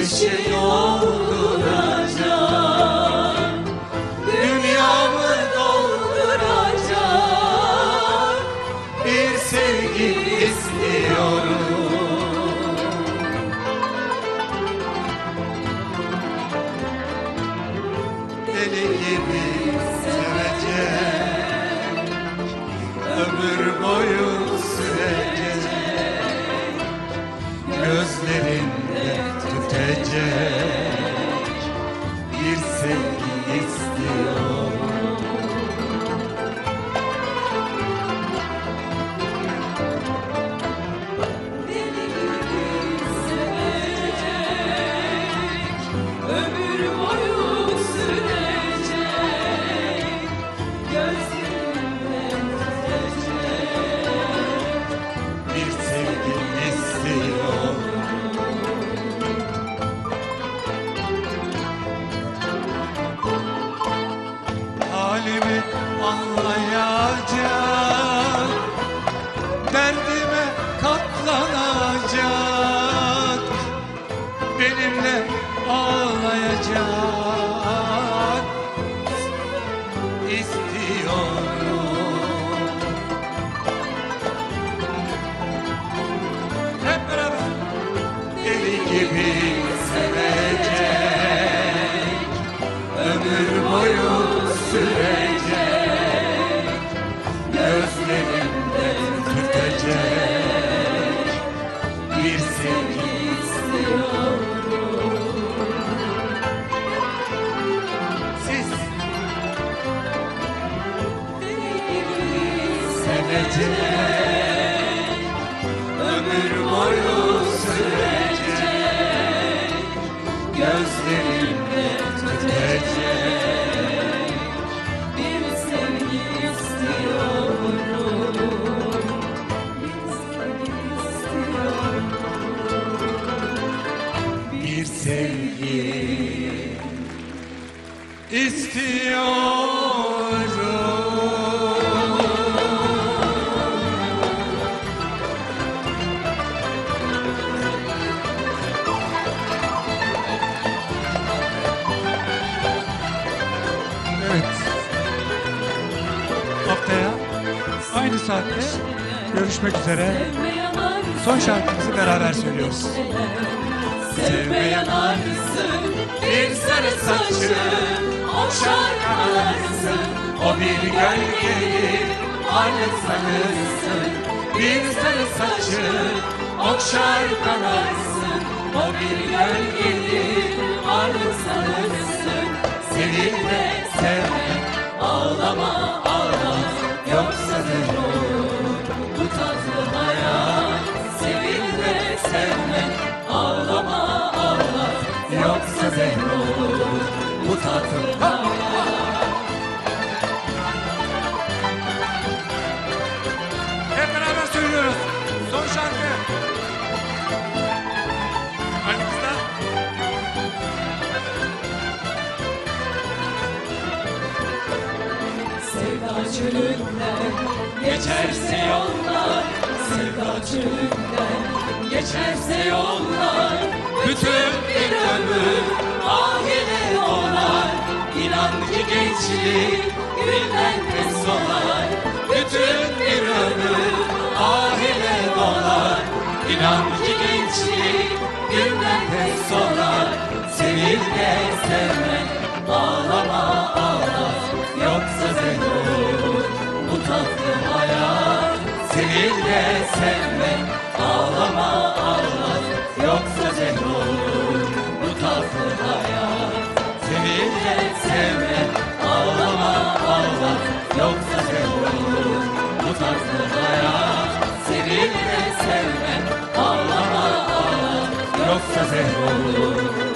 dolduracak. Dünyamı dolduracak. Bir sevgi istiyorum. Deli gibi sevecek. Ömür boyu tütecek Halimi anlayacak. Derdime katlanacak. Benimle ağlayacak. İstiyorum. Hep beraber Deli gibi sevecek. Ömür boyu sürecek sevecek Ömür boyu sürecek Gözlerimde tütecek bir sevgi istiyorum. Bir sevgi istiyorum. bir sevgi istiyorum. Saatte görüşmek üzere. Son şarkımızı beraber söylüyoruz. sevmeyen arsın, bir sarı saçı, okşar kanarsın, O bir gölgeyi parlık sanırsın Bir sarı saçı okşar kanarsın O bir gölgeyi parlık sanırsın Sevilme sevme ağlama ağlama Yoksa Hep beraber söylüyoruz. Son şarkı. Hadi kızlar. Sevda çölünden geçerse yollar Sevda çölünden geçerse yollar Bütün Bir ömür ki gençlik gülden Bütün bir ömür ahire dolar İnan gençlik gülden de solar Sevil sevme ağlama ağlar Yoksa olur bu tatlı hayat Sevil de ağlama ağlar Yoksa zehir olur sevme. Ağlama ağlar Yoksa zehir olur